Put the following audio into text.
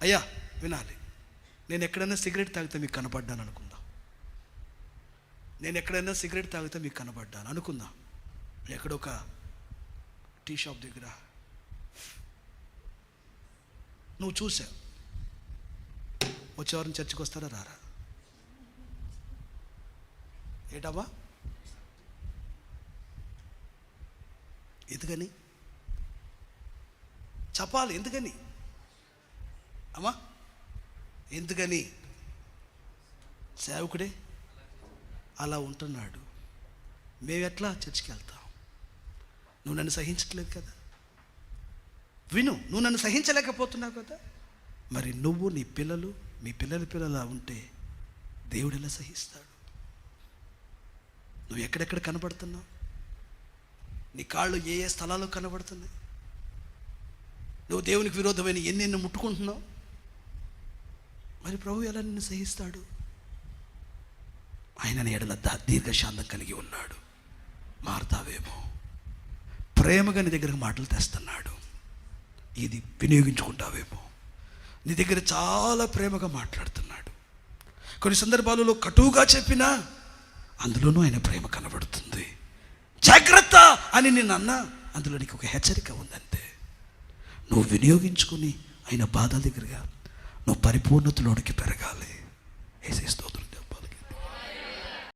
అయ్యా వినాలి. నేను ఎక్కడైనా సిగరెట్ తాగితే మీకు కనపడ్డాను అనుకుందాం? నేను ఎక్కడైనా సిగరెట్ తాగితే మీకు కనపడ్డాను అనుకుందాం? ఎక్కడొక టీ షాప్ దగ్గర. నువ్వు చూసావు వచ్చేవారిని చర్చికి వస్తారా రారా? ఏటమ్మా ఎందుకని? చెప్పాలి ఎందుకని? అమ్మా ఎందుకని? సేవకుడే అలా ఉంటున్నాడు. మేము ఎట్లా చర్చికి వెళ్తాం నువ్వు నన్ను సహించట్లేదు కదా? విను నువ్వు నన్ను సహించలేకపోతున్నావు కదా? మరి నువ్వు నీ పిల్లలు మీ పిల్లల పిల్లలా ఉంటే దేవుడు ఎలా సహిస్తాడు? నువ్వు ఎక్కడెక్కడ కనబడుతున్నావు? నీ కాళ్ళు ఏ ఏ స్థలాల్లో కనబడుతున్నాయి? నువ్వు దేవునికి విరోధమైన ఎన్నెన్ని ముట్టుకుంటున్నావు? మరి ప్రభు ఎలా నిన్ను సహిస్తాడు? ఆయన ఎడల దీర్ఘశాంతం కలిగి ఉన్నాడు. మారుతావేమో. ప్రేమగా నీ దగ్గరకు మాటలు తెస్తున్నాడు. ఇది వినియోగించుకుంటావేమో. నీ దగ్గర చాలా ప్రేమగా మాట్లాడుతున్నాడు. కొన్ని సందర్భాలలో కటువుగా చెప్పినా అందులోనూ ఆయన ప్రేమ కనబడుతుంది. జాగ్రత్త అని నేను అన్నా అందులో నీకు ఒక హెచ్చరిక ఉందంతే. నువ్వు వినియోగించుకుని ఆయన బాధ దగ్గరగా నువ్వు పరిపూర్ణతలోనికి పెరగాలి.